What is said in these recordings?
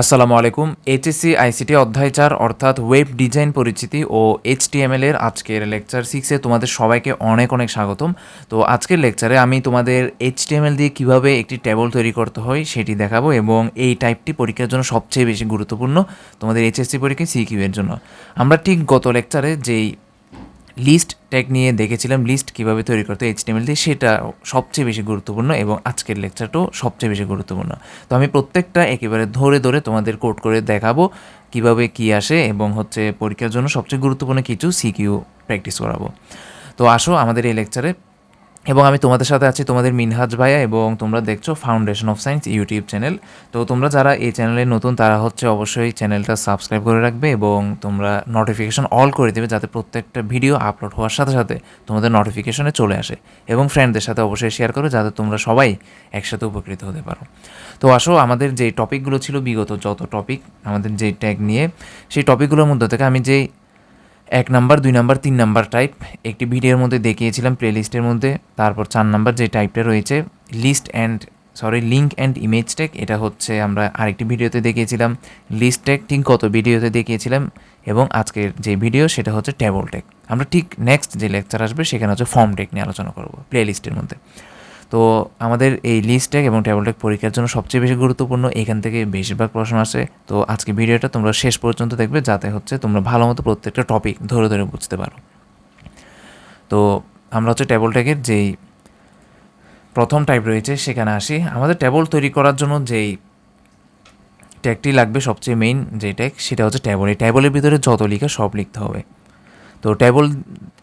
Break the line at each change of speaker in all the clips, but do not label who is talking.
আসসালামু আলাইকুম। HSC ICT অধ্যায় চার, অর্থাৎ ওয়েব ডিজাইন পরিচিতি ও এইচটিএমএল এর আজকের লেকচার সিক্সে তোমাদের সবাইকে অনেক অনেক স্বাগতম। তো আজকের লেকচারে আমি তোমাদের এইচটিএমএল দিয়ে কীভাবে একটি টেবল তৈরি করতে হয় সেটি দেখাবো এবং এই টাইপটি পরীক্ষার জন্য সবচেয়ে বেশি গুরুত্বপূর্ণ তোমাদের এইচএসসি পরীক্ষায় সিকিউ এর জন্য। আমরা ঠিক গত লেকচারে যেই লিস্ট ট্যাগ নিয়ে দেখেছিলাম লিস্ট কীভাবে তৈরি করতে এইচটিএমএল দিয়ে, সেটা সবচেয়ে বেশি গুরুত্বপূর্ণ এবং আজকের লেকচারটাও সবচেয়ে বেশি গুরুত্বপূর্ণ। তো আমি প্রত্যেকটা একেবারে ধরে ধরে তোমাদের কোড করে দেখাবো কীভাবে কি আসে এবং হচ্ছে পরীক্ষার জন্য সবচেয়ে গুরুত্বপূর্ণ কিছু সিকিউ প্র্যাকটিস করাবো। তো আসো আমাদের এই লেকচারে এবং আমি তোমাদের সাথে আছি তোমাদের মিনহাজ ভাইয়া এবং তোমরা দেখছ foundation of science YouTube channel. তো তোমরা যারা এই চ্যানেলে নতুন, তারা হচ্ছে অবশ্যই চ্যানেলটা সাবস্ক্রাইব করে রাখবে এবং তোমরা নোটিফিকেশন অল করে দেবে যাতে প্রত্যেকটা ভিডিও আপলোড হওয়ার সাথে সাথে তোমাদের নোটিফিকেশনে চলে আসে এবং ফ্রেন্ডদের সাথে অবশ্যই শেয়ার করো যাতে তোমরা সবাই একসাথে উপকৃত হতে পারো। তো আসো, আমাদের যে টপিকগুলো ছিল বিগত যত টপিক আমাদের যে ট্যাগ নিয়ে, সেই টপিকগুলোর মধ্যে থেকে আমি যেই এক নাম্বার, দুই নাম্বার, তিন নাম্বার টাইপ একটি ভিডিওর মধ্যে দেখিয়েছিলাম প্লে লিস্টের মধ্যে। তারপর চার নাম্বার যে টাইপটা রয়েছে list and sorry link and image tag এটা হচ্ছে আমরা আরেকটি ভিডিওতে দেখিয়েছিলাম। লিস্ট ট্যাগ ঠিক কত ভিডিওতে দেখিয়েছিলাম। এবং আজকের যে ভিডিও সেটা হচ্ছে ট্যাবল ট্যাগ আমরা ঠিক নেক্সট যে লেকচার আসবে, সেখানে হচ্ছে ফর্ম ট্যাগ নিয়ে আলোচনা করব প্লে লিস্টের মধ্যে। তো আমাদের এই লিস্ট ট্যাগ এবং টেবল ট্যাগ পরীক্ষার জন্য সবচেয়ে বেশি গুরুত্বপূর্ণ এখান থেকে বেশিরভাগ প্রশ্ন আসে। তো আজকে ভিডিওটা তোমরা শেষ পর্যন্ত দেখবে, যাতে হচ্ছে তোমরা ভালো মতো প্রত্যেকটা টপিক ধরে ধরে বুঝতে পারো। তো আমরা হচ্ছে টেবল ট্যাগের যেই প্রথম টাইপ রয়েছে, সেখানে আসি। আমাদের টেবল তৈরি করার জন্য যেই ট্যাগটি লাগবে সবচেয়ে মেইন যে ট্যাগ সেটা হচ্ছে ট্যাবল এই ট্যাবলের ভিতরে যত লিখা সব লিখতে হবে। তো ট্যাবল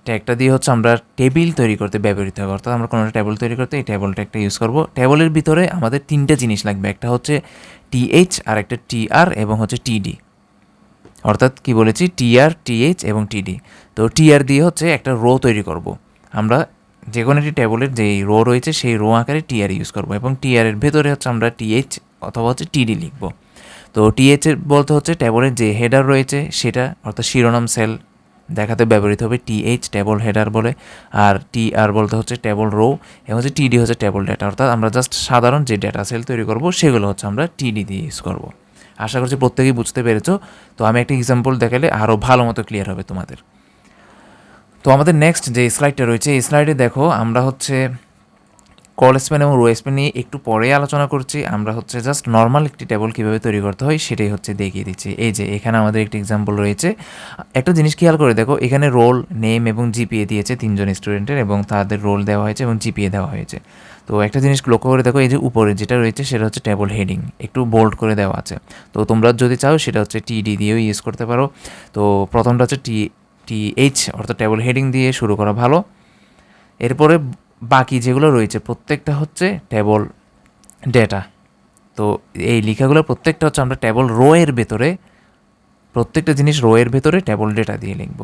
ট্যাগটা দিয়ে হচ্ছে আমরা টেবিল তৈরি করতে ব্যবহৃত হবে। অর্থাৎ আমরা কোনো টেবিল তৈরি করতে এই টেবল ট্যাগটা ইউজ করব। টেবলের ভিতরে আমাদের তিনটা জিনিস লাগবে। একটা হচ্ছে টিএইচ আর একটা টিআর এবং হচ্ছে টিডি অর্থাৎ কি বলেছি? টিআর টিএইচ এবং টিডি তো টিআর দিয়ে হচ্ছে একটা রো তৈরি করব। আমরা যে কোনো একটি টেবলের যেই রো রয়েছে, সেই রো আকারে টিআর ইউজ করব এবং টিআরের ভেতরে হচ্ছে আমরা টিএইচ অথবা হচ্ছে টিডি লিখব। তো টিএইচের বলতে হচ্ছে টেবলের যে হেডার রয়েছে, সেটা অর্থাৎ শিরোনাম সেল দেখাতে ব্যবহৃত হবে টিএইচ টেবল হেডার বলে, আর টি আর বলতে হচ্ছে টেবল রো এবং হচ্ছে টিডি হচ্ছে টেবল ডেটা অর্থাৎ আমরা জাস্ট সাধারণ যে ডেটা সেল তৈরি করব, সেগুলো হচ্ছে আমরা টিডি দিয়ে ইউজ করব। আশা করছি প্রত্যেকেই বুঝতে পেরেছ, তো আমি একটা এক্সাম্পল দেখালে আরও ভালো মতো ক্লিয়ার হবে তোমাদের। তো আমাদের নেক্সট যে স্লাইডটা রয়েছে, এই স্লাইডে দেখো, আমরা হচ্ছে কল স্পেন এবং রো স্পেন নিয়ে একটু পরে আলোচনা করছি। আমরা হচ্ছে জাস্ট নর্মাল একটি টেবল কীভাবে তৈরি করতে হয় সেটাই হচ্ছে দেখিয়ে দিচ্ছি। এই যে, এখানে আমাদের একটি এক্সাম্পল রয়েছে। একটা জিনিস খেয়াল করে দেখো, এখানে রোল নেম এবং জিপিএ দিয়েছে তিনজন স্টুডেন্টের এবং তাদের রোল দেওয়া হয়েছে এবং জিপিএ দেওয়া হয়েছে। তো একটা জিনিস লক্ষ্য করে দেখো, এই যে উপরে যেটা রয়েছে সেটা হচ্ছে টেবল হেডিং একটু বোল্ড করে দেওয়া আছে। তো তোমরা যদি চাও সেটা হচ্ছে টিডি দিয়েও ইউজ করতে পারো। তো প্রথমটা হচ্ছে টি টি এইচ অর্থাৎ টেবল হেডিং দিয়ে শুরু করা ভালো। এরপরে বাকি যেগুলো রয়েছে, প্রত্যেকটা হচ্ছে টেবল ডেটা তো এই লেখাগুলো প্রত্যেকটা হচ্ছে আমরা টেবল রো এর ভেতরে, প্রত্যেকটা জিনিস রো এর ভেতরে টেবল ডেটা দিয়ে লিখব।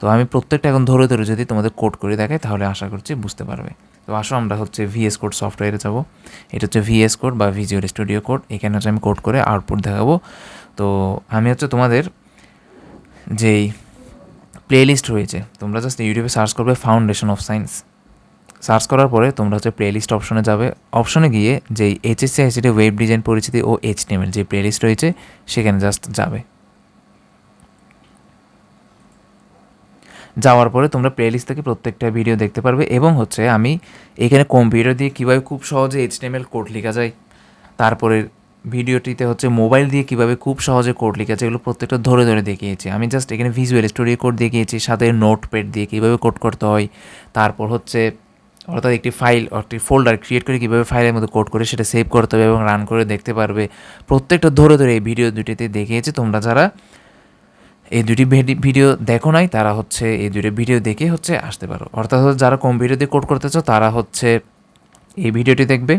তো আমি প্রত্যেকটা এখন ধরে ধরে যদি তোমাদের কোড করে দেখাই, তাহলে আশা করছি বুঝতে পারবে। তো আসো আমরা হচ্ছে ভিএস কোড সফটওয়্যারে যাব। এটা হচ্ছে ভিএস কোড বা ভিজুয়াল স্টুডিও কোড এখানে হচ্ছে আমি কোড করে আউটপুট দেখাবো। তো আমি হচ্ছে তোমাদের যেই প্লে লিস্ট রয়েছে, তোমরা জাস্ট ইউটিউবে সার্চ করবে ফাউন্ডেশন অফ সায়েন্স সার্চ করার পরে তোমরা হচ্ছে প্লেলিস্ট অপশনে যাবে। অপশনে গিয়ে যেই এইচএসসি আইসিটি ওয়েব ডিজাইন পরিচিতি ও এইচটিএমএল যে প্লেলিস্ট রয়েছে, সেখানে জাস্ট যাবে। যাওয়ার পরে তোমরা প্লেলিস্ট থেকে প্রত্যেকটা ভিডিও দেখতে পারবে এবং হচ্ছে আমি এখানে কম্পিউটার দিয়ে কীভাবে খুব সহজে এইচটিএমএল কোড লেখা যায়, তারপরে ভিডিওটিতে হচ্ছে মোবাইল দিয়ে কীভাবে খুব সহজে কোড লেখা যায়, এগুলো প্রত্যেকটা ধরে ধরে দেখিয়েছি। আমি জাস্ট এখানে ভিজুয়াল স্টোরি কোড দেখিয়েছি, সাথে নোট প্যাড দিয়ে কীভাবে কোড করতে হয়, তারপর হচ্ছে অর্থাৎ একটি ফাইল, একটি ফোল্ডার ক্রিয়েট করে কীভাবে ফাইলের মধ্যে কোড করে সেটা সেভ করতে হবে এবং রান করে দেখতে পারবে। প্রত্যেকটা ধরে ধরে এই ভিডিও দুটিতে দেখিয়েছি, তোমরা যারা এই দুটি ভিডিও দেখো নাই, তারা হচ্ছে এই দুটি ভিডিও দেখে হচ্ছে আসতে পারো। অর্থাৎ যারা কম্পিউটার দিয়ে কোড করতে চাও, তারা হচ্ছে এই ভিডিওটি দেখবে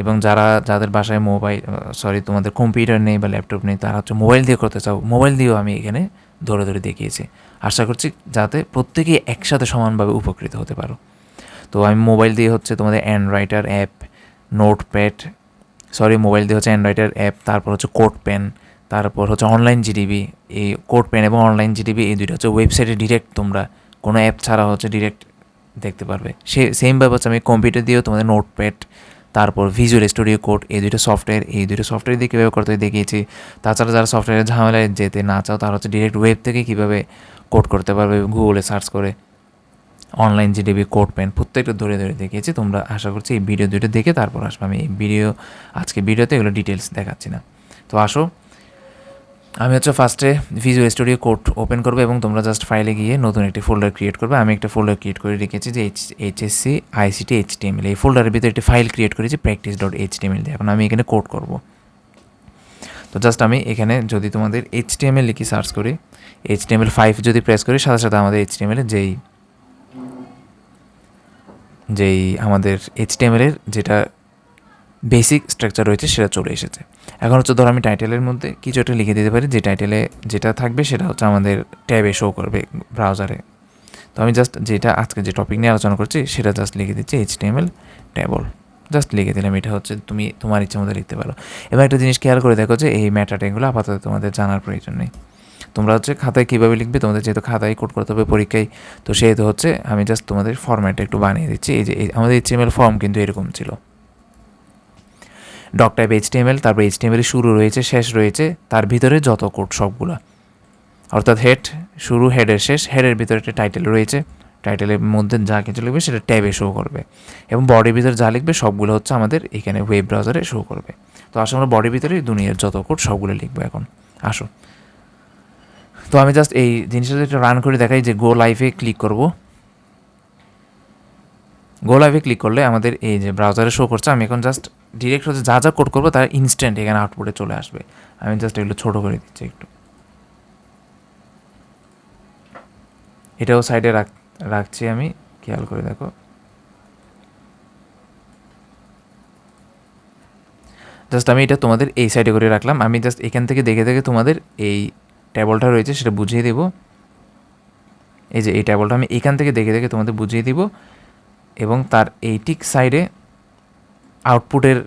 এবং যারা, যাদের বাসায় মোবাইল সরি তোমাদের কম্পিউটার নেই বা ল্যাপটপ নেই, তারা হচ্ছে মোবাইল দিয়ে করতে চাও। মোবাইল দিয়েও আমি এখানে ধরে ধরে দেখিয়েছি। আশা করছি যাতে প্রত্যেকেই একসাথে সমানভাবে উপকৃত হতে পারো। তো আমি মোবাইল দিয়ে হচ্ছে তোমাদের Android editor app notepad sorry mobile দিয়ে হচ্ছে অ্যান্ড্রয়েটার অ্যাপ তারপর হচ্ছে কোড পেন তারপর হচ্ছে অনলাইন জিডিবি এই কোড পেন এবং অনলাইন জিডিবি এই দুইটা হচ্ছে ওয়েবসাইটে ডিরেক্ট তোমরা কোনো অ্যাপ ছাড়া হচ্ছে ডিরেক্ট দেখতে পারবে। সে সেমভাবে হচ্ছে আমি কম্পিউটার দিয়েও তোমাদের নোটপ্যাড তারপর ভিজুয়াল স্টুডিও কোড এই দুটো সফটওয়্যার এই দুটো সফটওয়্যার দিয়ে কীভাবে করতে দেখিয়েছি। তাছাড়া যারা সফটওয়্যারের ঝামেলায় যেতে না চাও, তারা হচ্ছে ডিরেক্ট ওয়েব থেকে কীভাবে কোড করতে পারবে গুগলে সার্চ করে। অনলাইন যে জিডিবি কোড পেন প্রত্যেকটা ধরে ধরে দেখিয়েছি তোমরা আশা করছি এই ভিডিও দুটো দেখে তারপর আসবে। আমি এই ভিডিও আজকে ভিডিওতে এগুলো ডিটেলস দেখাচ্ছি না। তো আসো, আমি হচ্ছে ফার্স্টে ভিজুয়াল স্টুডিও কোড ওপেন করব এবং তোমরা জাস্ট ফাইলে গিয়ে নতুন একটি ফোল্ডার ক্রিয়েট করবে। আমি একটা ফোল্ডার ক্রিয়েট করে রেখেছি যে এইচ এইচএসসি আইসিটি এইচটিএমএল এই ফোল্ডারের ভিতরে একটি ফাইল ক্রিয়েট করেছি প্র্যাকটিস ডট এইচটিএমএল দিয়ে। এখন আমি এখানে কোড করব। তো জাস্ট আমি এখানে যদি তোমাদের এইচটিএমএল লিখি সার্চ করি এইচটিএমএল ফাইভ যদি প্রেস করি, সাথে সাথে আমাদের এইচটিএমএল যেই যেই আমাদের এইচটিএমএলের যেটা বেসিক স্ট্রাকচার রয়েছে, সেটা চলে এসেছে। এখন হচ্ছে ধর আমি টাইটেলের মধ্যে কিছু একটা লিখে দিতে পারি, যে টাইটেলে যেটা থাকবে সেটা হচ্ছে আমাদের ট্যাবে শো করবে ব্রাউজারে তো আমি জাস্ট যেটা আজকে যে টপিক নিয়ে আলোচনা করছি, সেটা জাস্ট লিখে দিচ্ছি এইচটিএমএল ট্যাবল জাস্ট লিখে দিলাম, এটা হচ্ছে তুমি তোমার ইচ্ছে মতো লিখতে পারো। এবার একটা জিনিস খেয়াল করে দেখো যে এই ম্যাটার ট্যাগুলো আপাতত তোমাদের জানার প্রয়োজন নেই। তোমরা হচ্ছে খাতায় কীভাবে লিখবে, তোমাদের যেহেতু খাতায় কোড করতে হবে পরীক্ষায়, তো সেহেতু হচ্ছে আমি জাস্ট তোমাদের ফর্ম্যাটটা একটু বানিয়ে দিচ্ছি। এই যে আমাদের এইচটিএমএল ফর্ম কিন্তু এরকম ছিল। ডক টাইপ এইচটিএমএল তারপর এইচটিএমএল শুরু রয়েছে, শেষ রয়েছে, তার ভিতরে যত কোড সবগুলা। অর্থাৎ হেড শুরু হেডের শেষ হেডের ভিতরে একটা টাইটেল রয়েছে। টাইটেলের মধ্যে যা কিছু লিখবে সেটা ট্যাবে শো করবে। এবং বডির ভিতরে যা লিখবে সবগুলো হচ্ছে আমাদের এখানে ওয়েব ব্রাউজারে শো করবে। তো আসলে আমরা বডির ভিতরে দুনিয়ার যত কোড সবগুলো লিখব এখন। আসো। তো আমি জাস্ট এই জিনিসটা একটু রান করে দেখাই যে গো লাইভে ক্লিক করব। গো লাইভে ক্লিক করলে আমাদের এই যে ব্রাউজারে শো করছে, আমি এখন জাস্ট ডিরেক্ট হচ্ছে যা যা কোড করব তার ইনস্ট্যান্ট এখানে আউটপুটে চলে আসবে। আমি জাস্ট এগুলো ছোটো করে দিচ্ছি একটু। এটাও সাইডে রাখ, রাখছি আমি। খেয়াল করে দেখো। জাস্ট আমি এটা তোমাদের এই সাইডে করে রাখলাম। আমি জাস্ট এখান থেকে দেখে দেখে তোমাদের এই ট্যাবলটা রয়েছে সেটা বুঝিয়ে দেবো। এই যে এই ট্যাবলটা আমি এখান থেকে দেখে দেখে তোমাদের বুঝিয়ে দিব এবং তার এই ঠিক সাইডে আউটপুটের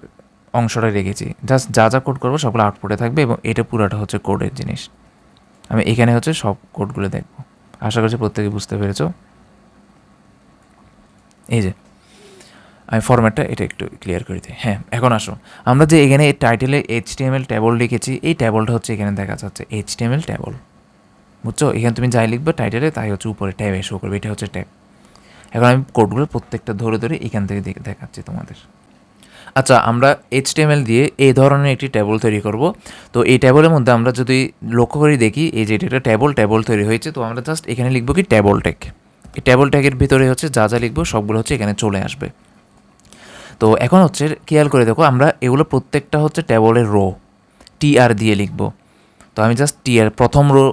অংশটা রেখেছি। জাস্ট যা যা কোড করব সবগুলো আউটপুটে থাকবে এবং এটা পুরোটা হচ্ছে কোডের জিনিস। আমি এখানে হচ্ছে সব কোডগুলো দেখব। আশা করছি প্রত্যেকে বুঝতে পেরেছ। এই যে আমি ফরম্যাটটা এটা একটু ক্লিয়ার করে দিই। হ্যাঁ এখন আসো আমরা যে এখানে টাইটেলে এইচ ট্যাবল লিখেছি, এই ট্যাবলটা হচ্ছে এখানে দেখা যাচ্ছে এইচ ট্যাবল বুঝছ? এখানে তুমি যাই লিখবে টাইটেলে তাই হচ্ছে উপরে ট্যাবে শো করবে, এটা হচ্ছে ট্যাব এখন আমি কোডগুলো প্রত্যেকটা ধরে ধরে এখান থেকে দেখাচ্ছি তোমাদের। আচ্ছা আমরা এইচটিএমএল দিয়ে এই ধরনের একটি ট্যাবল তৈরি করব। তো এই ট্যাবলের মধ্যে আমরা যদি লক্ষ্য করে, দেখি এই যে এটা ট্যাবল ট্যাবল তৈরি হয়েছে, তো আমরা জাস্ট এখানে লিখব কি ট্যাবল ট্যাগ এই ট্যাবল ট্যাগের ভিতরে হচ্ছে যা যা লিখব, সবগুলো হচ্ছে এখানে চলে আসবে। তো এখন হচ্ছে খেয়াল করে দেখো, আমরা এগুলো প্রত্যেকটা হচ্ছে ট্যাবলের রো টি আর দিয়ে লিখব। তো আমি জাস্ট টি আর প্রথম রো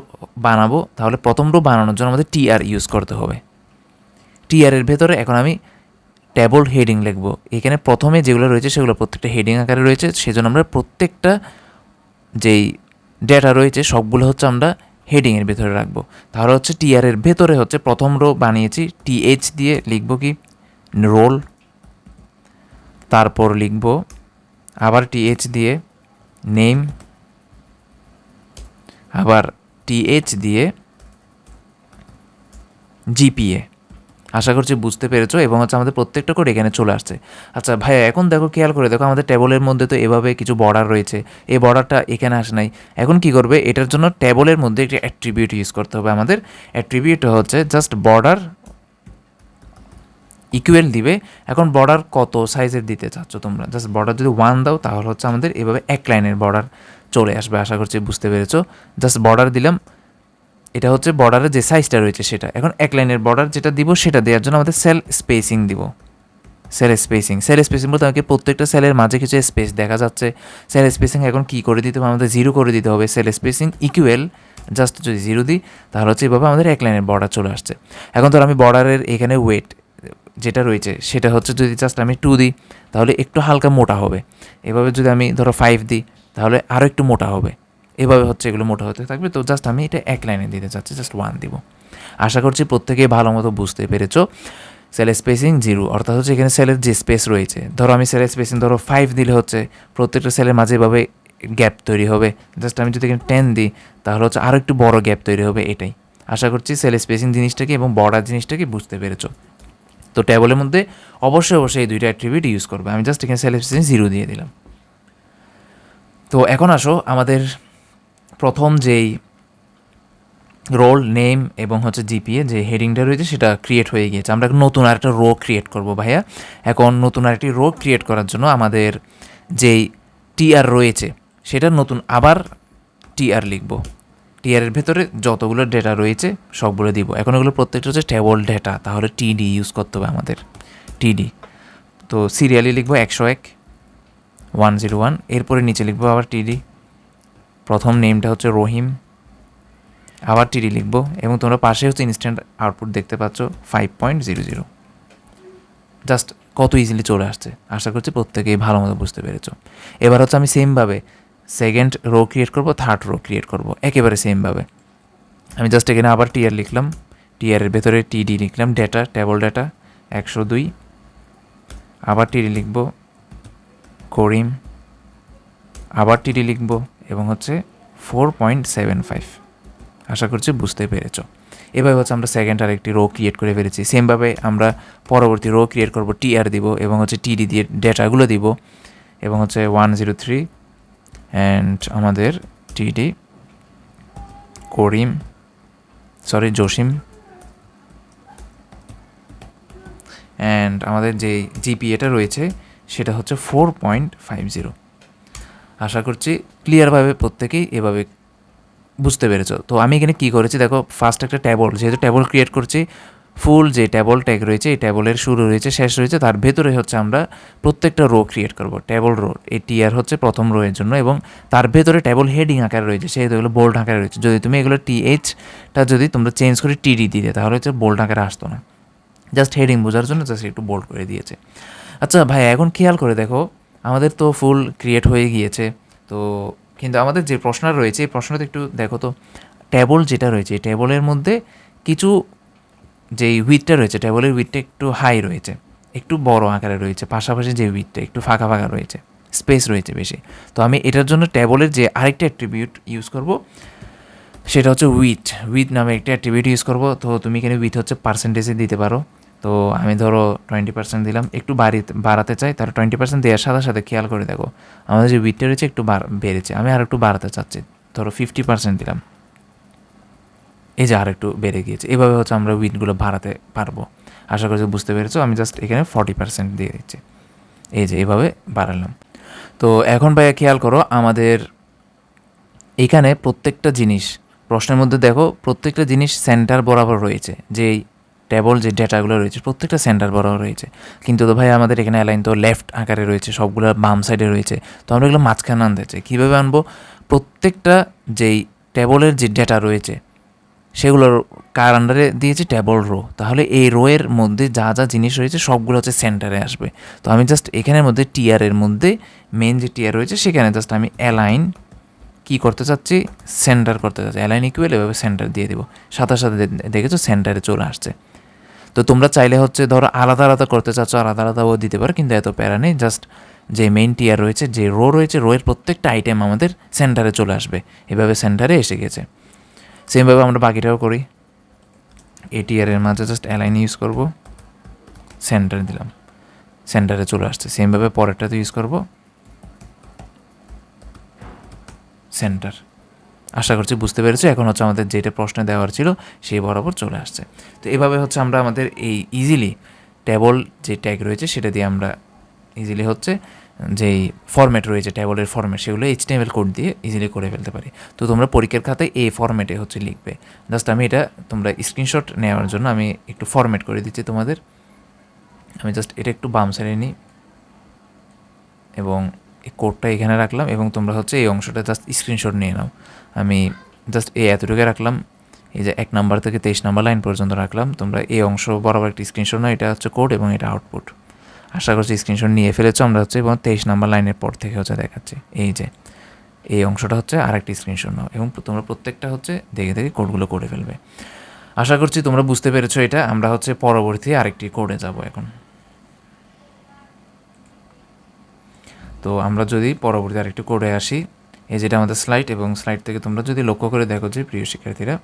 বানাবো, তাহলে প্রথম রো বানানোর জন্য আমাদের টি আর ইউজ করতে হবে। টিআরের ভেতরে এখন আমি ট্যাবল হেডিং লিখব। এখানে প্রথমে যেগুলো রয়েছে সেগুলো প্রত্যেকটা হেডিং আকারে রয়েছে, সেজন্য আমরা প্রত্যেকটা যেই ডেটা রয়েছে সবগুলো হচ্ছে আমরা হেডিংয়ের ভেতরে রাখব। তাহলে হচ্ছে টিআরের ভেতরে হচ্ছে প্রথম রো বানিয়েছি টিএইচ দিয়ে লিখব কি রোল তারপর লিখব আবার টিএইচ দিয়ে নেম আবার টিএইচ দিয়ে জিপিএ আশা করছি বুঝতে পেরেছ এবং হচ্ছে আমাদের প্রত্যেকটা কোড এখানে চলে আসছে। আচ্ছা ভাইয়া, এখন দেখো খেয়াল করে দেখো আমাদের টেবলের মধ্যে তো এভাবে কিছু বর্ডার রয়েছে। এই বর্ডারটা এখানে আসে নাই। এখন কি করবে? এটার জন্য টেবলের মধ্যে একটি অ্যাট্রিবিউট ইউজ করতে হবে আমাদের। অ্যাট্রিবিউট হচ্ছে জাস্ট বর্ডার ইকুয়াল দিবে। এখন বর্ডার কত সাইজের দিতে চাচ্ছ তোমরা? জাস্ট বর্ডার যদি ওয়ান দাও, তাহলে হচ্ছে আমাদের এভাবে এক লাইনের বর্ডার চলে আসবে, আশা করছি বুঝতে পেরেছ। জাস্ট বর্ডার দিলাম। এটা হচ্ছে বর্ডারের যে সাইজটা রয়েছে সেটা। এখন এক লাইনের বর্ডার যেটা দিব, সেটা দেওয়ার জন্য আমাদের সেল স্পেসিং দিব। সেল স্পেসিং সেল স্পেসিং বলতে আমাকে প্রত্যেকটা সেলের মাঝে কিছু স্পেস দেখা যাচ্ছে। সেল স্পেসিং এখন কী করে দিতে হবে? আমাদের জিরো করে দিতে হবে। সেল স্পেসিং ইকুয়াল জাস্ট যদি জিরো দিই, তাহলে হচ্ছে এভাবে আমাদের এক লাইনের বর্ডার চলে আসছে। এখন ধর আমি বর্ডারের এখানে ওয়েট যেটা রয়েছে, সেটা হচ্ছে যদি জাস্ট আমি টু দিই, তাহলে একটু হালকা মোটা হবে। এভাবে যদি আমি ধরো ফাইভ দিই, তাহলে আরও একটু মোটা হবে। এভাবে হচ্ছে এগুলো মোটা হতে থাকবে। তো জাস্ট আমি এটা এক লাইনে দিতে চাচ্ছি জাস্ট ওয়ান দিব। আশা করছি প্রত্যেকেই ভালো মতো বুঝতে পেরেছ। সেল স্পেসিং জিরো অর্থাৎ হচ্ছে এখানে সেলের যে স্পেস রয়েছে, ধরো আমি সেলের স্পেসিং ধরো ফাইভ দিলে হচ্ছে প্রত্যেকটা সেলের মাঝে এভাবে গ্যাপ তৈরি হবে। জাস্ট আমি যদি এখানে টেন দিই, তাহলে হচ্ছে আরও একটু বড় গ্যাপ তৈরি হবে এটাই। আশা করছি সেল স্পেসিং জিনিসটাকে এবং বর্ডার জিনিসটাকে বুঝতে পেরেছ। তো ট্যাবলের মধ্যে অবশ্যই অবশ্যই এই দুইটা অ্যাট্রিবিউট ইউজ করবে। আমি জাস্ট এখানে সেলফ জিরো দিয়ে দিলাম। তো এখন আসো আমাদের প্রথম যেই রোল নেম এবং হচ্ছে জিপিএ যে হেডিংটা রয়েছে সেটা ক্রিয়েট হয়ে গিয়েছে। আমরা এখন নতুন আরেকটা রো ক্রিয়েট করব ভাইয়া। এখন নতুন আরেকটি রো ক্রিয়েট করার জন্য আমাদের যেই টিআর রয়েছে, সেটা নতুন আবার টিআর লিখব। টিআরের ভেতরে যতগুলো ডেটা রয়েছে, সবগুলো দিব। এখন এগুলো প্রত্যেকটা হচ্ছে টেবল ডেটা তাহলে টিডি ইউজ করতে হবে আমাদের। টিডি তো সিরিয়ালি লিখব একশো এক ওয়ান জিরো ওয়ান এরপরে নিচে লিখব আবার টিডি প্রথম নেমটা হচ্ছে রহিম। আবার টিডি লিখব, এবং তোমরা পাশে হচ্ছে ইনস্ট্যান্ট আউটপুট দেখতে পাচ্ছ five point zero zero just কত ইজিলি চলে আসছে। আশা করছি প্রত্যেকেই ভালো মতো বুঝতে পেরেছ। এবার হচ্ছে আমি সেমভাবে সেকেন্ড রো ক্রিয়েট করব থার্ড রো ক্রিয়েট করব, একেবারে সেমভাবে আমি জাস্ট এখানে আবার টিআর লিখলাম টিআরের ভেতরে টিডি লিখলাম ডেটা টেবল ডেটা একশো দুই। আবার টিডি লিখব, করিম। আবার টিডি লিখব এবং হচ্ছে ফোর পয়েন্ট সেভেন ফাইভ আশা করছি বুঝতে পেরেছ। এভাবে হচ্ছে আমরা সেকেন্ড আর একটি রো ক্রিয়েট করে ফেলেছি। সেমভাবে আমরা পরবর্তী রো ক্রিয়েট করব টিআর দিব এবং হচ্ছে টিডি দিয়ে ডেটাগুলো দিব এবং হচ্ছে ওয়ান জিরো থ্রি অ্যান্ড আমাদের টিডি করিম সরি জসিম অ্যান্ড আমাদের যে জিপিএটা রয়েছে, সেটা হচ্ছে ফোর পয়েন্ট ফাইভ জিরো আশা করছি ক্লিয়ারভাবে প্রত্যেকেই এভাবে বুঝতে পেরেছ। তো আমি এখানে কী করেছি, দেখো ফার্স্ট একটা ট্যাবল যেহেতু ট্যাবল ক্রিয়েট করছি ফুল যে ট্যাবল ট্যাগ রয়েছে, এই ট্যাবলের শুরু রয়েছে, শেষ রয়েছে, তার ভেতরে হচ্ছে আমরা প্রত্যেকটা রো ক্রিয়েট করব। ট্যাবল রো এই টিআর হচ্ছে প্রথম রো এর জন্য এবং তার ভেতরে ট্যাবল হেডিং আকারে রয়েছে, সেহেতু এগুলো বোল্ড আকারে রয়েছে। যদি তুমি এগুলো টিএইচটা যদি তোমরা চেঞ্জ করে টিডি দিতে, তাহলে হচ্ছে বোল্ড আকারে আসতো না। জাস্ট হেডিং বোঝার জন্য জাস্ট একটু বোল্ড করে দিয়েছে। আচ্ছা ভাই, এখন খেয়াল করে দেখো, আমাদের তো ফুল ক্রিয়েট হয়ে গিয়েছে। তো কিন্তু আমাদের যে প্রশ্নটা রয়েছে, এই প্রশ্নটা একটু দেখো তো। ট্যাবল যেটা রয়েছে, এই ট্যাবলের মধ্যে কিছু যেই উইথটা রয়েছে ট্যাবলের উইথটা একটু হাই রয়েছে, একটু বড় আকারে রয়েছে, পাশাপাশি যে উইথটা একটু ফাঁকা ফাঁকা রয়েছে স্পেস রয়েছে বেশি। তো আমি এটার জন্য ট্যাবলের যে আরেকটা অ্যাট্রিবিউট ইউজ করব, সেটা হচ্ছে উইথ উইথ নামে একটা অ্যাট্রিবিউট ইউজ করব, তো তুমি এখানে উইথ হচ্ছে পার্সেন্টেজে দিতে পারো। তো আমি ধরো টোয়েন্টি পার্সেন্ট দিলাম, একটু বাড়ি, বাড়াতে চাই তার টোয়েন্টি পার্সেন্ট দেওয়ার সাথে সাথে খেয়াল করে দেখো, আমাদের যে উইথটা রয়েছে একটু বেড়েছে। আমি আর একটু বাড়াতে চাচ্ছি, ধরো ফিফটি পার্সেন্ট দিলাম। এই যে আর একটু বেড়ে গিয়েছে। এভাবে হচ্ছে আমরা উইথগুলো বাড়াতে পারব। আশা করছি বুঝতে পেরেছ, আমি জাস্ট এখানে ফর্টি পার্সেন্ট দিয়ে দিচ্ছি। এই যে এভাবে বাড়ালাম। তো এখন ভাইয়া খেয়াল করো, আমাদের এখানে প্রত্যেকটা জিনিস, প্রশ্নের মধ্যে দেখো, প্রত্যেকটা জিনিস সেন্টার বরাবর রয়েছে। যেই টেবল যে ডেটাগুলো রয়েছে, প্রত্যেকটা সেন্টার বরাবর রয়েছে। কিন্তু তো ভাই আমাদের এখানে অ্যালাইন তো লেফট আকারে রয়েছে, সবগুলো বাম সাইডে রয়েছে। তো আমরা এগুলো মাঝখানে আনতে চাই। কীভাবে আনব? প্রত্যেকটা যেই টেবলের যে ডেটা রয়েছে সেগুলোর কার আন্ডারে দিয়েছি টেবল রো তাহলে এই রোয়ের মধ্যে যা যা জিনিস রয়েছে সবগুলো হচ্ছে সেন্টারে আসবে। তো আমি জাস্ট এখানের মধ্যে টিয়ারের মধ্যে মেন যে টিয়ার রয়েছে সেখানে জাস্ট আমি অ্যালাইন কী করতে চাচ্ছি? সেন্টার করতে চাচ্ছি। অ্যালাইন ইকুয়াল এভাবে সেন্টার দিয়ে দেবো। সাথে সাথে দেখেছ সেন্টারে চলে আসছে। তো তোমরা চাইলে হচ্ছে ধরো আলাদা আলাদা করতে চাচ্ছ, আলাদা আলাদাও দিতে পারো, কিন্তু এত প্যারা নেই। জাস্ট যে মেইন টিয়ার রয়েছে, যে রো রয়েছে রোয়ের প্রত্যেকটা আইটেম আমাদের সেন্টারে চলে আসবে। এভাবে সেন্টারে এসে গেছে। সেমভাবে আমরা বাকিটাও করি। এটিআরের মাঝে জাস্ট অ্যালাইন ইউজ করব। সেন্টার দিলাম। সেন্টারে চলে আসছে। সেমভাবে পরেরটাতে ইউজ করব। সেন্টার আশা করছি বুঝতে পেরেছি। এখন হচ্ছে আমাদের যেটা প্রশ্ন দেওয়ার ছিল, সেই বরাবর চলে আসছে। তো এভাবে হচ্ছে আমরা আমাদের এই ইজিলি টেবল যে ট্যাগ রয়েছে, সেটা দিয়ে আমরা ইজিলি হচ্ছে যেই ফরম্যাট রয়েছে ট্যাবলের ফরম্যাট সেগুলো এইচ এইচটিএমএল কোড দিয়ে ইজিলি করে ফেলতে পারি। তো তোমরা পরীক্ষার খাতায় এই ফরম্যাটে হচ্ছে লিখবে। জাস্ট আমি এটা তোমরা স্ক্রিনশট নেওয়ার জন্য আমি একটু ফরম্যাট করে দিচ্ছি তোমাদের। আমি জাস্ট এটা একটু বাম সাইডে নিই। এবং এই কোডটা এখানে রাখলাম এবং তোমরা হচ্ছে এই অংশটা জাস্ট স্ক্রিনশট নিয়ে নাও। আমি জাস্ট এই এতটুকু রাখলাম। এই যে এক নাম্বার থেকে তেইশ নাম্বার লাইন পর্যন্ত রাখলাম। তোমরা এই অংশ বরাবর একটি স্ক্রিনশট নাও, এটা হচ্ছে কোড এবং এটা আউটপুট আশা করছি স্ক্রিনশট নিয়ে ফেলেছো। আমরা হচ্ছে এবং তেইশ নাম্বার লাইনের পর থেকে হচ্ছে দেখাচ্ছি। এই যে, এই অংশটা হচ্ছে আরেকটি স্ক্রিনশট নাও এবং তোমরা প্রত্যেকটা হচ্ছে দেখে দেখে কোডগুলো করে ফেলবে। আশা করছি তোমরা বুঝতে পেরেছ এটা। আমরা হচ্ছে পরবর্তী আরেকটি কোডে যাব এখন। তো আমরা যদি পরবর্তী আরেকটি কোডে আসি, এই যেটা আমাদের স্লাইড এবং স্লাইড থেকে তোমরা যদি লক্ষ্য করে দেখো যে প্রিয় শিক্ষার্থীরা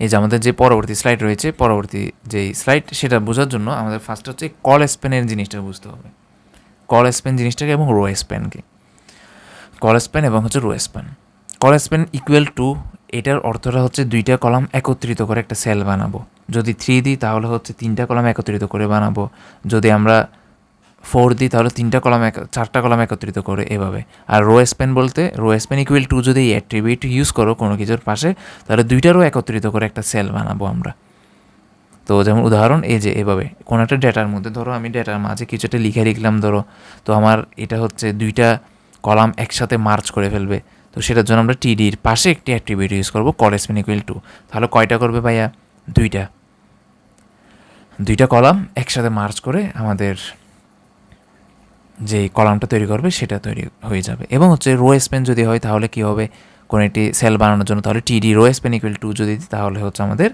এই যে আমাদের যে পরবর্তী স্লাইড রয়েছে, পরবর্তী যেই স্লাইড সেটা বোঝার জন্য আমাদের ফার্স্ট হচ্ছে কল স্পেনের জিনিসটা বুঝতে হবে। কল স্পেন জিনিসটাকে এবং রো স্পেনকে কল স্পেন এবং হচ্ছে row span col span equal to এটার অর্থটা হচ্ছে দুইটা কলাম একত্রিত করে একটা সেল বানাবো। যদি থ্রি দিই, তাহলে হচ্ছে তিনটা কলাম একত্রিত করে বানাবো। যদি আমরা ফোর দিই তাহলে তিনটা কলাম এক, চারটা কলাম একত্রিত করে এভাবে। আর রো স্পেন বলতে রো স্পেন ইকুয়াল টু যদি এই অ্যাট্রিবিউট ইউজ করো কোনো কিছুর পাশে, তাহলে দুইটারও একত্রিত করে একটা সেল বানাবো আমরা। তো যেমন উদাহরণ, এই যে এভাবে, কোনো একটা ডেটার মধ্যে, ধরো আমি ডেটার মাঝে কিছু একটা লিখে লিখলাম, ধরো, তো আমার এটা হচ্ছে দুইটা কলাম একসাথে মার্চ করে ফেলবে। তো সেটার জন্য আমরা টিডির পাশে একটি অ্যাট্রিবিউট ইউজ করব কলেসপেন ইকুয়াল টু তাহলে কয়টা করবে ভাইয়া? দুইটা। দুইটা কলাম একসাথে মার্চ করে আমাদের যে কলামটা তৈরি করবে সেটা তৈরি হয়ে যাবে। এবং হচ্ছে রো স্পেন যদি হয় তাহলে কী হবে? কোনো একটি সেল বানানোর জন্য তাহলে টিডি রো স্পেন ইকুয়াল টু যদি তাহলে হচ্ছে আমাদের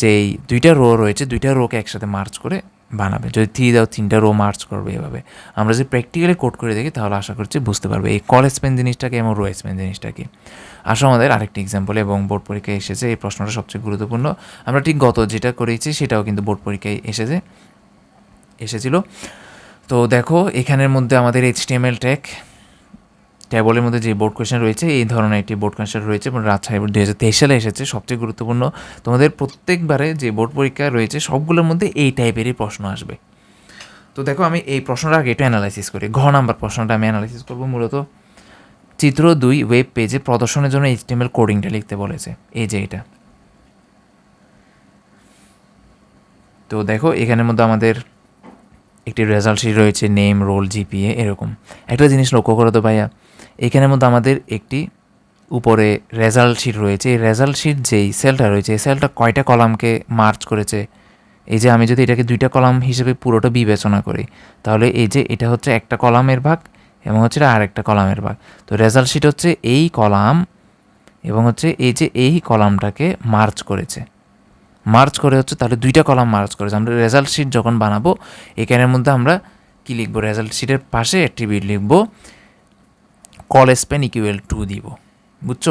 যেই দুইটা রো রয়েছে, দুইটা রোকে একসাথে মার্চ করে বানাবে। যদি থ্রি দাও, তিনটা রো মার্চ করবে এভাবে। আমরা যদি প্র্যাকটিক্যালি কোড করে দেখি তাহলে আশা করছি বুঝতে পারবে এই কল স্পেন জিনিসটাকে এবং রো স্পেন জিনিসটাকে আসো আমাদের আরেকটি এক্সাম্পল এবং বোর্ড পরীক্ষায় এসেছে, এই প্রশ্নটা সবচেয়ে গুরুত্বপূর্ণ। আমরা ঠিক গত যেটা করেছি সেটাও কিন্তু বোর্ড পরীক্ষায় এসেছে, এসেছিল। তো দেখো, এখানের মধ্যে আমাদের এইচটিএমএল ট্যাগ ট্যাবলের মধ্যে যে বোর্ড কোয়েশ্চেন রয়েছে, এই ধরনের একটি বোর্ড কোয়েশ্চেন রয়েছে এবং রাজশাহী বোর্ড দু হাজার তেইশ সালে এসেছে। সবচেয়ে গুরুত্বপূর্ণ, তোমাদের প্রত্যেকবারে যে বোর্ড পরীক্ষা রয়েছে, সবগুলোর মধ্যে এই টাইপেরই প্রশ্ন আসবে। তো দেখো, আমি এই প্রশ্নটা আগে একটু অ্যানালাইসিস করি। ঘ নাম্বার প্রশ্নটা আমি অ্যানালাইসিস করব। মূলত, চিত্র দুই ওয়েব পেজে প্রদর্শনের জন্য এইচটিএমএল কোডিংটা লিখতে বলেছে। এই যে এটা। তো দেখো, এখানের মধ্যে আমাদের একটি রেজাল্ট শিট রয়েছে নেম রোল জিপিএ এরকম। একটা জিনিস লক্ষ্য করো তো ভাইয়া, এখানের মধ্যে আমাদের একটি উপরে রেজাল্ট শিট রয়েছে। এই রেজাল্ট শিট যেই সেলটা রয়েছে, এই সেলটা কয়টা কলামকে মার্চ করেছে? এই যে আমি যদি এটাকে দুইটা কলাম হিসেবে পুরোটা বিবেচনা করি, তাহলে এই যে এটা হচ্ছে একটা কলামের ভাগ এবং হচ্ছে আর একটা কলামের ভাগ। তো রেজাল্ট শিট হচ্ছে এই কলাম এবং হচ্ছে এই যে এই কলামটাকে মার্চ করেছে। মার্চ করে হচ্ছে তাহলে দুইটা কলাম মার্চ করেছে আমরা রেজাল্ট শিট যখন বানাবো, এখানের মধ্যে আমরা কী লিখব? রেজাল্ট শিটের পাশে অ্যাট্রিবিউট লিখব কল স্পেন ইকুয়াল টু দিব। বুঝছ?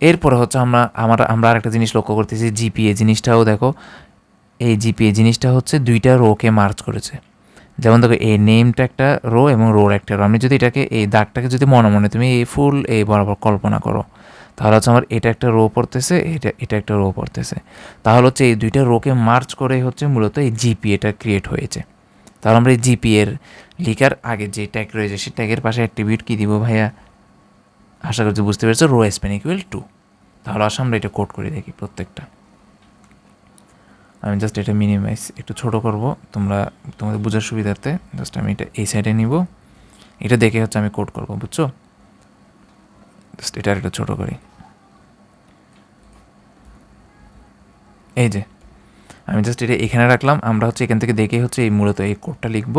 এরপরে হচ্ছে আমরা আমরা আমরা আরেকটা জিনিস লক্ষ্য করতেছি জিপিএ জিনিসটাও দেখো। এই জিপিএ জিনিসটা হচ্ছে দুইটা রোকে মার্চ করেছে। যেমন দেখো এই নেমটা একটা রো এবং রোর একটা রো আমি যদি এটাকে, এই দাগটাকে যদি মনে মনে তুমি এই ফুল এই বরাবর কল্পনা করো। তাহলে হচ্ছে আমার এটা একটা রো পড়তেছে, এটা এটা একটা রো পড়তেছে। তাহলে হচ্ছে এই দুইটা রোকে মার্চ করে হচ্ছে মূলত এই জিপিএটা ক্রিয়েট হয়েছে। তাহলে আমরা এই জিপিএর লিখার আগে যে ট্যাগ রয়েছে, সেই ট্যাগের পাশে অ্যাক্টিভিট কী দিব ভাইয়া? আশা করছি বুঝতে পেরেছ রো স্পেন ইকুয়াল টু তাহলে আসলে আমরা এটা কোড করে দেখি প্রত্যেকটা। আমি জাস্ট এটা মিনিমাইজ একটু ছোট করব, তোমরা, তোমাদের বোঝার সুবিধার্থে জাস্ট আমি এটা এই সাইডে নিব। এটা দেখে হচ্ছে আমি কোড করব, বুঝছ? জাস্ট এটা একটু ছোট করি। এই যে, আমি জাস্ট এটা এখানে রাখলাম। আমরা হচ্ছে এখান থেকে দেখে হচ্ছে এই মূলত এই কোডটা লিখব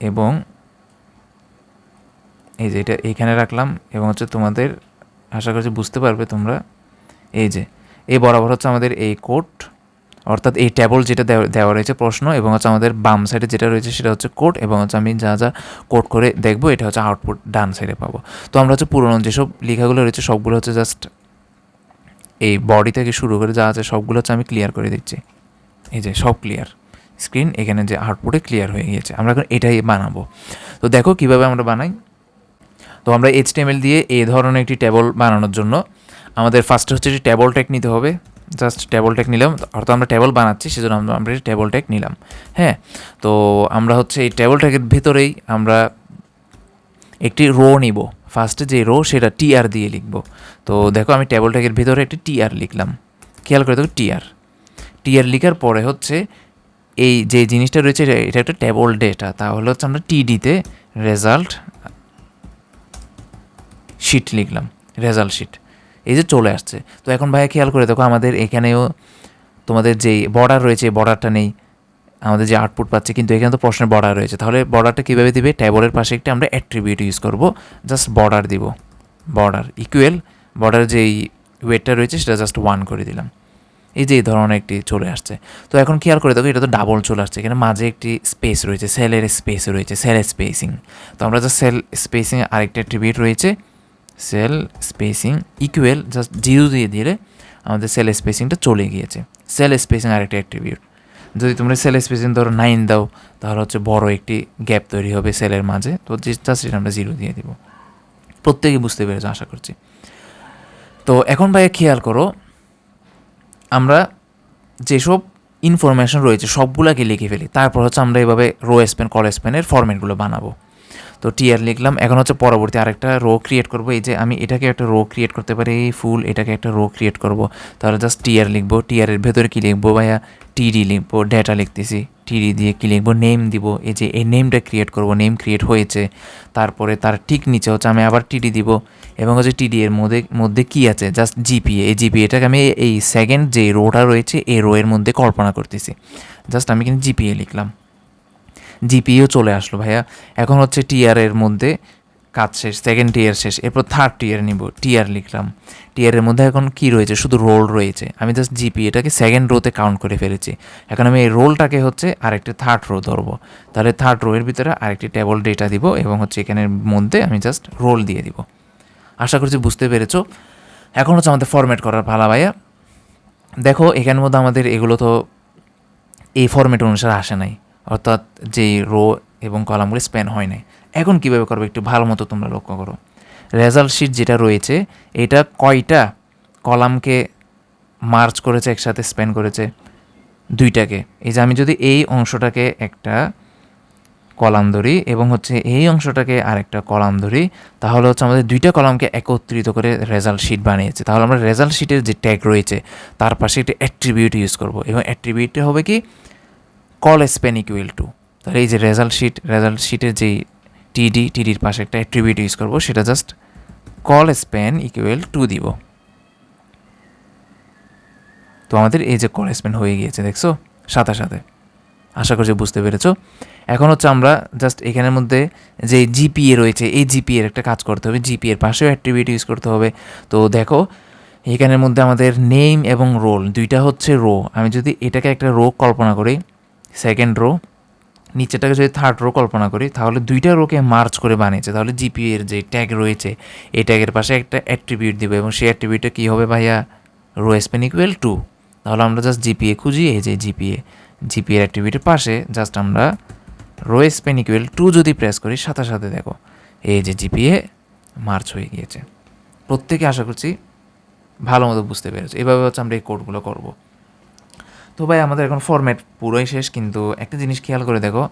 এবং এই যে এটা এইখানে রাখলাম এবং হচ্ছে তোমাদের, আশা করছি বুঝতে পারবে তোমরা, এই যে, এই বরাবর হচ্ছে আমাদের এই কোড, অর্থাৎ এই ট্যাবল যেটা দেওয়া রয়েছে প্রশ্ন এবং হচ্ছে আমাদের বাম সাইডে যেটা রয়েছে সেটা হচ্ছে কোড এবং হচ্ছে আমি যা যা কোড করে দেখব, এটা হচ্ছে আউটপুট ডান সাইডে পাবো। তো আমরা হচ্ছে পুরোনো যেসব লেখাগুলো রয়েছে সবগুলো হচ্ছে জাস্ট এই বডি থেকে শুরু করে যা আছে সবগুলো হচ্ছে আমি ক্লিয়ার করে দিচ্ছি। এই যে সব ক্লিয়ার স্ক্রিন এখানে যে আউটপুটে ক্লিয়ার হয়ে গিয়েছে। আমরা এখন এটাই বানাবো। তো দেখো কীভাবে আমরা বানাই। তো আমরা এইচটিএমএল দিয়ে এই ধরনের একটি টেবল বানানোর জন্য আমাদের ফার্স্টে হচ্ছে একটি টেবল টেক নিতে হবে। জাস্ট টেবল টেক নিলাম। অর্থাৎ আমরা টেবল বানাচ্ছি, সেজন্য আমরা টেবল টেক নিলাম। হ্যাঁ? তো আমরা হচ্ছে এই টেবল টেকের ভেতরেই আমরা একটি রো নিব। ফার্স্টে যে রো সেটা টিআর দিয়ে লিখব। তো দেখো আমি টেবল টেকের ভিতরে একটি টিআর লিখলাম। খেয়াল করে দেখো টিআর টিআর লিখার পরে হচ্ছে এই যে জিনিসটা রয়েছে, এটা একটা টেবল ডেটা তাহলে হচ্ছে আমরা টিডিতে রেজাল্ট শিট লিখলাম। রেজাল্ট শিট এই যে চলে আসছে। তো এখন ভাইয়া খেয়াল করে দেখো আমাদের এখানেও তোমাদের যেই বর্ডার রয়েছে বর্ডারটা নেই। আমাদের যে আউটপুট পাচ্ছে, কিন্তু এখানে তো প্রশ্নের বর্ডার রয়েছে। তাহলে বর্ডারটা কীভাবে দিবে? ট্যাবলের পাশে একটি আমরা অ্যাট্রিবিউট ইউজ করব। জাস্ট বর্ডার দিব। বর্ডার ইকুয়েল বর্ডার যেই ওয়েটটা রয়েছে, সেটা জাস্ট ওয়ান করে দিলাম। এই যে এই ধরনের একটি চলে আসছে। তো এখন খেয়াল করে দেখো, এটা তো ডাবল চলে আসছে। এখানে মাঝে একটি স্পেস রয়েছে সেলের স্পেস রয়েছে সেল স্পেসিং তো আমরা জাস্ট সেল স্পেসিং আরেকটা অ্যাট্রিবিউট রয়েছে। Cell spacing equal just zero দিয়ে দিলে আমাদের সেল স্পেসিংটা চলে গিয়েছে। সেল স্পেসিং আরেকটা অ্যাট্রিবিউট যদি তোমরা সেল স্পেসিং ধরো নাইন দাও, তাহলে হচ্ছে বড় একটি গ্যাপ তৈরি হবে সেলের মাঝে। তো জাস্ট সেটা আমরা জিরো দিয়ে দিব। প্রত্যেকে বুঝতে পেরেছ, আশা করছি। তো এখন ভাইয়া খেয়াল করো, আমরা যেসব ইনফরমেশন রয়েছে, সবগুলাকে লিখে ফেলি। তারপর হচ্ছে আমরা এভাবে রো স্পেন কল স্পেনের ফরম্যাটগুলো বানাবো। তো টিয়ার লিখলাম। এখন হচ্ছে পরবর্তী আরেকটা রো ক্রিয়েট করব। এই যে আমি এটাকে একটা রো ক্রিয়েট করতে পারি ফুল এটাকে একটা রো ক্রিয়েট করব। তাহলে জাস্ট টিয়ার লিখব। টিয়ারের ভেতরে কী লিখব ভাইয়া? টিডি লিখব ডেটা লিখতেছি। টিডি দিয়ে কী লিখব? নেম দিব। এই যে এই নেমটা ক্রিয়েট করব। নেম ক্রিয়েট হয়েছে। তারপরে তার ঠিক নিচে হচ্ছে আমি আবার টিডি দিব। এবং হচ্ছে টিডি এর মধ্যে মধ্যে কী আছে? জাস্ট জিপিএ এই জিপিএ এটাকে আমি এই সেকেন্ড যে রোটা রয়েছে, এই রো এর মধ্যে কল্পনা করতেছি। জাস্ট আমি কিন্তু জিপিএ লিখলাম। জিপিও চলে আসলো, ভাইয়া। এখন হচ্ছে টিআর এর মধ্যে কাজ শেষ সেকেন্ড টিয়ার শেষ, এরপর থার্ড টিয়ার নিব টিয়ার লিখলাম। টিয়ারের মধ্যে এখন কি রয়েছে? শুধু রোল রয়েছে। আমি জাস্ট জিপি, এটাকে সেকেন্ড রোতে কাউন্ট করে ফেলেছি। এখন আমি এই রোলটাকে হচ্ছে আরেকটি থার্ড রো ধরবো। তাহলে থার্ড রো এর ভিতরে আরেকটি টেবল ডেটা দিব এবং হচ্ছে এখানের মধ্যে আমি জাস্ট রোল দিয়ে দিব। আশা করছি বুঝতে পেরেছ। এখন হচ্ছে আমাদের ফরম্যাট করার ভালা ভাইয়া। দেখো, এখানের মধ্যে আমাদের এগুলো তো এই ফরম্যাট অনুসারে আসে নাই। অর্থাৎ যেই রো এবং কলামগুলো স্প্যান হয় নাই। এখন কীভাবে করবে? একটু ভালো মতো তোমরা লক্ষ্য করো। রেজাল্ট শিট যেটা রয়েছে, এটা কয়টা কলামকে মার্চ করেছে, একসাথে স্প্যান করেছে? দুইটাকে। এই যে আমি যদি এই অংশটাকে একটা কলাম ধরি এবং হচ্ছে এই অংশটাকে আরেকটা কলাম ধরি, তাহলে হচ্ছে আমাদের দুইটা কলামকে একত্রিত করে রেজাল্ট শিট বানিয়েছে। তাহলে আমরা রেজাল্ট শিটের যে ট্যাগ রয়েছে, তার পাশে একটি অ্যাট্রিবিউট ইউজ করব। এবং অ্যাট্রিবিউটটা হবে কি? কল স্পেন ইকুয়াল টু তাহলে এই যে রেজাল্ট শিট রেজাল্ট শিটের যেই টিডি টিডির পাশে একটা অ্যাট্রিবিউট ইউজ করব, সেটা just col span equal to দিব। তো আমাদের এই যে কল স্পেন হয়ে গিয়েছে, দেখছ? সাথে সাথে। আশা করছি বুঝতে পেরেছ। এখন হচ্ছে আমরা জাস্ট এখানের মধ্যে যে জিপিএ রয়েছে, এই জিপিএ একটা কাজ করতে হবে। জিপিএর পাশেও অ্যাট্রিবিউট ইউজ করতে হবে। তো দেখো, এখানের মধ্যে আমাদের নেম এবং রোল দুইটা হচ্ছে রো আমি যদি এটাকে একটা রো কল্পনা করি সেকেন্ড রো নিচেটাকে যদি থার্ড রো কল্পনা করি, তাহলে দুইটা রোকে মার্চ করে বানিয়েছে। তাহলে জিপি এর যে ট্যাগ রয়েছে, এই ট্যাগের পাশে একটা অ্যাট্রিবিউট দিবে এবং সেই অ্যাট্রিবিউটটা কী হবে ভাইয়া? রো স্পেন ইকুয়াল টু তাহলে আমরা জাস্ট জিপিএ খুঁজি, এই যে জিপিএ জিপিএর অ্যাট্রিবিউটের পাশে জাস্ট আমরা রো স্পেন ইকুয়াল টু যদি প্রেস করি, সাথে সাথে দেখো, এই যে জিপিএ মার্চ হয়ে গিয়েছে। প্রত্যেকে আশা করছি ভালো মতো বুঝতে পেরেছে। এভাবে হচ্ছে আমরা এই কোডগুলো করব। তো ভাই, আমাদের এখন ফরম্যাট পুরোই শেষ, কিন্তু একটা জিনিস খেয়াল করে দেখো,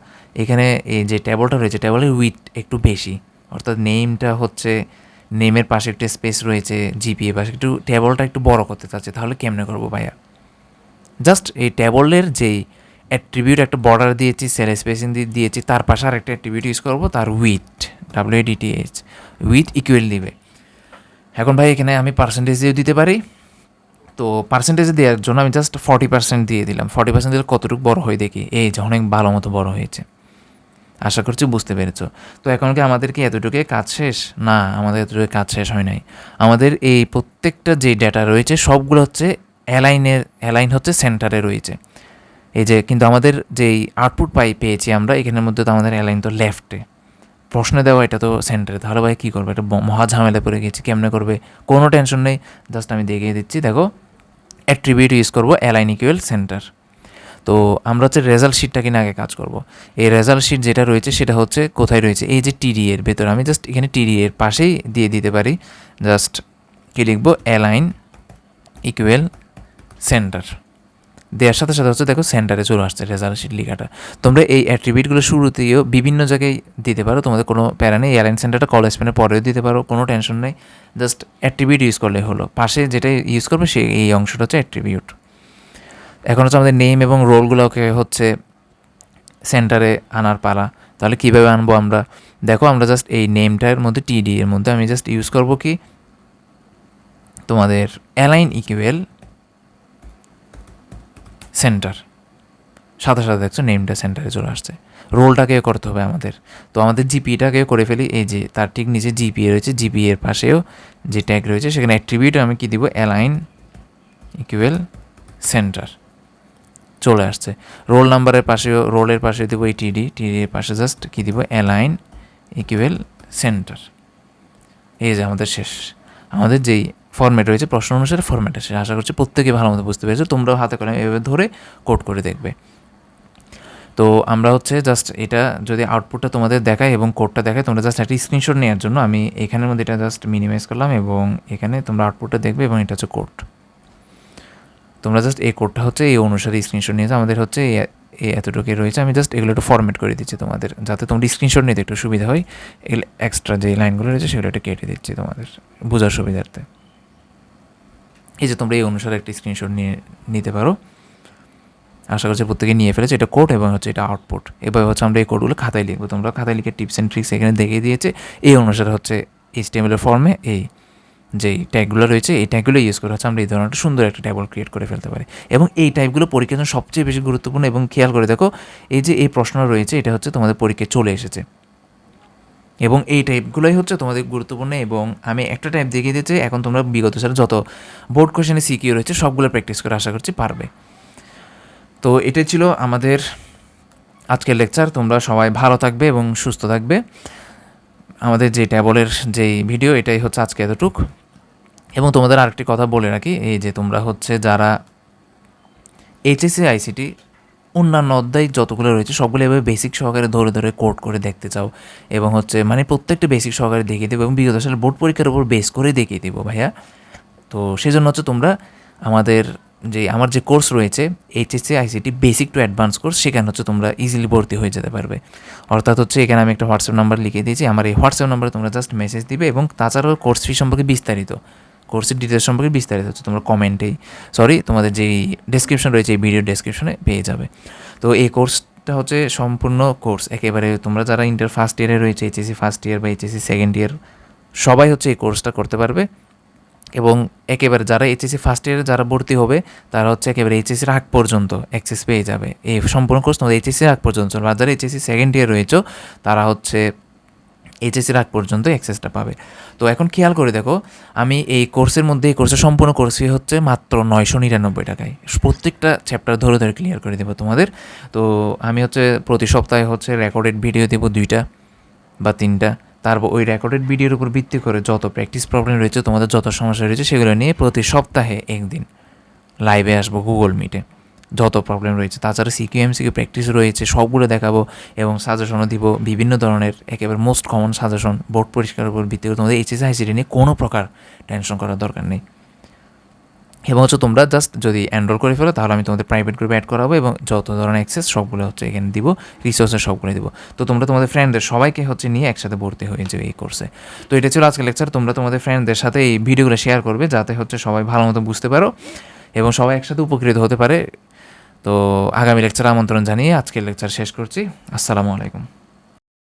এখানে এই যে টেবলটা রয়েছে টেবলের উইথ একটু বেশি। অর্থাৎ নেমটা হচ্ছে নেমের পাশে একটা স্পেস রয়েছে জিপিএ পাশে। একটু টেবলটা একটু বড় করতে চাচ্ছে, তাহলে কেমনে করব ভাইয়া? জাস্ট এই টেবলের যেই অ্যাট্রিবিউট একটা বর্ডার দিয়েছি সেল স্পেসিং দিয়ে দিয়েছি, তার পাশে আর একটা অ্যাট্রিবিউট ইউজ করব, তার width W DTH width equal দিবে। এখন ভাই, এখানে আমি পার্সেন্টেজ দিয়েও দিতে পারি। তো পার্সেন্টেজে দেওয়ার জন্য আমি জাস্ট ফর্টি পার্সেন্ট দিয়ে দিলাম। ফর্টি পার্সেন্ট দিলে কতটুকু বড় হয়ে দেখি? এই যে অনেক ভালো মতো বড় হয়েছে। আশা করছি বুঝতে পেরেছ। তো এখন কি আমাদের কি এতটুকু কাজ শেষ? না, আমাদের এতটুকু কাজ শেষ হয় নাই। আমাদের এই প্রত্যেকটা যে ডেটা রয়েছে, সবগুলো হচ্ছে অ্যালাইনের অ্যালাইন হচ্ছে সেন্টারে রয়েছে। এই যে কিন্তু আমাদের যেই আউটপুট পাই, পেয়েছি আমরা, এখানের মধ্যে তো আমাদের অ্যালাইন তো লেফটে প্রশ্নে দেওয়া এটা তো সেন্টারে তাহলে ভাই কী করবে? এটা মহা ঝামেলা পড়ে গেছি। কেমনে করবে? কোনো টেনশন নেই। জাস্ট আমি দেখিয়ে দিচ্ছি। দেখো। অ্যাট্রিবিউট ইউজ করব অ্যালাইন ইকুয়াল সেন্টার তো আমরা হচ্ছে রেজাল্ট শিটটা কিনা আগে কাজ করব। এই রেজাল্ট শিট যেটা রয়েছে সেটা হচ্ছে কোথায় রয়েছে? এই যে টিডি এর ভেতরে। আমি জাস্ট এখানে টিডি এর পাশেই দিয়ে দিতে পারি। জাস্ট কী লিখব? অ্যালাইন ইকুয়াল সেন্টার দেওয়ার সাথে সাথে হচ্ছে দেখো সেন্টারে চলে আসছে রেজাল্ট শিট লেখাটা। তোমরা এই অ্যাট্রিবিউটগুলো শুরুতেও বিভিন্ন জায়গায় দিতে পারো, তোমাদের কোনো প্যারা নেই এয়ারলাইন সেন্টারটা কলেজ পেনের পরেও দিতে পারো, কোনো টেনশন নেই জাস্ট অ্যাট্রিবিউট ইউজ করলে হলো। পাশে যেটা ইউজ করবে সেই এই অংশটা হচ্ছে অ্যাট্রিবিউট এখন হচ্ছে আমাদের নেম এবং রোলগুলোকে হচ্ছে সেন্টারে আনার পালা। তাহলে কীভাবে আনব আমরা? দেখো আমরা জাস্ট এই নেমটার মধ্যে টিডি এর মধ্যে আমি জাস্ট ইউজ করব কি? তোমাদের অ্যালাইন ইকুয়েল সেন্টার। সাথে সাথে দেখছ নেমটা সেন্টারে চলে আসছে। রোলটাকে করতে হবে আমাদের। তো আমাদের জিপিটাকেও করে ফেলি। এই যে তার ঠিক নিচে জিপিএ রয়েছে। জিপিএ এর পাশেও যে ট্যাগ রয়েছে, সেখানে অ্যাট্রিবিউট আমি কি দিব? অ্যালাইন ইকুয়েল সেন্টার চলে আসছে। রোল নাম্বারের পাশেও, রোলের পাশে দেবো এই টিডি টিডির পাশে জাস্ট কী দিব? অ্যালাইন ইকুয়েল সেন্টার এই যে আমাদের শেষ। আমাদের যেই ফর্ম্যাট রয়েছে, প্রশ্ন অনুসারে ফর্ম্যাট আছে। আশা করছি প্রত্যেকে ভালো মতো বুঝতে পেরেছ। তোমরাও হাতে কলমে এভাবে ধরে কোড করে দেখবে। তো আমরা হচ্ছে জাস্ট এটা যদি আউটপুটটা তোমাদের দেখায় এবং কোডটা দেখায়, তোমরা জাস্ট একটা স্ক্রিনশট নেওয়ার জন্য আমি এখানের মধ্যে এটা জাস্ট মিনিমাইজ করলাম এবং এখানে তোমরা আউটপুটটা দেখবে এবং এটা হচ্ছে কোড তোমরা জাস্ট এই কোডটা হচ্ছে এই অনুসারে স্ক্রিনশট নিয়েছো। আমাদের হচ্ছে এই- এতটুকুই রয়েছে। আমি জাস্ট এগুলো একটু ফরম্যাট করে দিচ্ছি তোমাদের, যাতে তোমরা স্ক্রিনশট নিতে একটু সুবিধা হয়। এগুলো এক্সট্রা যে লাইনগুলো রয়েছে, সেগুলো একটু কেটে দিচ্ছি তোমাদের, বোঝার সুবিধার্থে। এই যে তোমরা এই অনুসারে একটা স্ক্রিনশট নিয়ে নিতে পারো। আশা করছি প্রত্যেকে নিয়ে ফেলেছে। এটা কোড এবং হচ্ছে এটা আউটপুট এবার হচ্ছে আমরা এই কোডগুলো খাতায় লিখব। তোমরা খাতায় লিখে টিপস অ্যান্ড ট্রিক্স এখানে দেখিয়ে দিয়েছে। এই অনুসারে হচ্ছে এইচটিএমএল এর ফর্মে এই যেই ট্যাগগুলো রয়েছে, এই ট্যাগগুলো ইউজ করে হচ্ছে আমরা এই ধরনের একটা সুন্দর একটা ট্যাবল ক্রিয়েট করে ফেলতে পারি। এবং এই টাইপগুলো পরীক্ষার জন্য সবচেয়ে বেশি গুরুত্বপূর্ণ এবং খেয়াল করে দেখো, এই যে এই প্রশ্ন রয়েছে, এটা হচ্ছে তোমাদের পরীক্ষায় চলে এসেছে। এবং এই টাইপগুলোই হচ্ছে তোমাদের গুরুত্বপূর্ণ এবং আমি একটা টাইপ দেখিয়ে দিয়েছি এখন তোমরা বিগত সালে যত বোর্ড কোশ্চেনে সিকিউ রয়েছে, সবগুলো প্র্যাকটিস করে আশা করছি পারবে। তো এটাই ছিল আমাদের আজকের লেকচার তোমরা সবাই ভালো থাকবে এবং সুস্থ থাকবে। আমাদের যে ট্যাবলের যেই ভিডিও এটাই হচ্ছে আজকে এতটুক। এবং তোমাদের আরেকটি কথা বলে রাখি, এই যে তোমরা হচ্ছে যারা এইচএসসি আইসিটি অন্যান্য অধ্যায় যতগুলো রয়েছে, সবগুলো এভাবে বেসিক সহকারে ধরে ধরে কোড করে দেখতে চাও। এবং হচ্ছে মানে প্রত্যেকটা বেসিক সহকারে দেখিয়ে দেবো এবং বিগত সালে বোর্ড পরীক্ষার উপর বেস করে দেখিয়ে দেবো ভাইয়া। তো সেই জন্য হচ্ছে তোমরা আমাদের যে, আমার যে কোর্স রয়েছে HSC ICT basic to advance course সেখানে হচ্ছে তোমরা ইজিলি ভর্তি হয়ে যেতে পারবে। অর্থাৎ হচ্ছে, এখানে আমি একটা হোয়াটসঅ্যাপ নাম্বার লিখে দিয়েছি। আমার এই হোয়াটসঅ্যাপ নাম্বারে তোমরা জাস্ট মেসেজ দিবে এবং তাছাড়াও কোর্স ফি সম্পর্কে বিস্তারিত। কোর্সের ডিটেলস সম্পর্কে বিস্তারিত হচ্ছে তোমরা কমেন্টেই সরি তোমাদের যেই ডেসক্রিপশন রয়েছে, এই ভিডিও ডেসক্রিপশনে পেয়ে যাবে তো এই কোর্সটা হচ্ছে সম্পূর্ণ কোর্স একেবারে তোমরা যারা ইন্টার ফার্স্ট ইয়ারে রয়েছে এইচএসসি ফার্স্ট ইয়ার বা এইচএসসি সেকেন্ড ইয়ার সবাই হচ্ছে এই কোর্সটা করতে পারবে এবং একেবারে যারা এইচএসসি ফার্স্ট ইয়ারে যারা ভর্তি হবে, তারা হচ্ছে একেবারে এইচএসির আগ পর্যন্ত অ্যাক্সেস পেয়ে যাবে এই সম্পূর্ণ কোর্স তোমাদের এইচএসির আগ পর্যন্ত। আর যারা এইচএসসি সেকেন্ড ইয়ার রয়েছে, তারা হচ্ছে এইচএসির আগ পর্যন্ত অ্যাক্সেসটা পাবে। তো এখন খেয়াল করে দেখো, আমি এই কোর্সের মধ্যে, এই কোর্সের সম্পূর্ণ কোর্স ফি হচ্ছে মাত্র নয়শো নিরানব্বই টাকায়। প্রত্যেকটা চ্যাপ্টার ধরে ধরে ক্লিয়ার করে দেবো তোমাদের। তো আমি হচ্ছে প্রতি সপ্তাহে হচ্ছে রেকর্ডেড ভিডিও দেবো দুইটা বা তিনটা। তারপর ওই রেকর্ডেড ভিডিওর উপর ভিত্তি করে যত প্র্যাকটিস প্রবলেম রয়েছে, তোমাদের যত সমস্যা রয়েছে, সেগুলো নিয়ে প্রতি সপ্তাহে একদিন লাইভে আসব গুগল মিটে যত প্রবলেম রয়েছে, তাছাড়া সিকিউ এমসিকিউ প্র্যাকটিস রয়েছে, সবগুলো দেখাবো এবং সাজেশনও দিব। বিভিন্ন ধরনের একেবারে মোস্ট কমন সাজেশন বোর্ড পরিষ্কার উপর ভিত্তি করে তোমাদের এইচএস আইসিটি নিয়ে কোনো প্রকার টেনশন করার দরকার নেই। এবং হচ্ছে তোমরা জাস্ট যদি এনরোল করে ফেলো, তাহলে আমি তোমাদের প্রাইভেট গ্রুপে অ্যাড করাবো এবং যত ধরনের অ্যাক্সেস সবগুলো হচ্ছে এখানে দিব রিসোর্সের সবগুলো দিব। তো তোমরা তোমাদের ফ্রেন্ডদের সবাইকে হচ্ছে নিয়ে একসাথে ভর্তি হয়ে যাবে এই কোর্সে তো এটা ছিল আজকের লেকচার তোমরা তোমাদের ফ্রেন্ডদের সাথে এই ভিডিওগুলো শেয়ার করবে, যাতে হচ্ছে সবাই ভালো মতো বুঝতে পারো এবং সবাই একসাথে উপকৃত হতে পারে তো আগামী লেকচার আমন্ত্রণ জানিয়ে আজকের লেকচার শেষ করছি। আসসালামু আলাইকুম।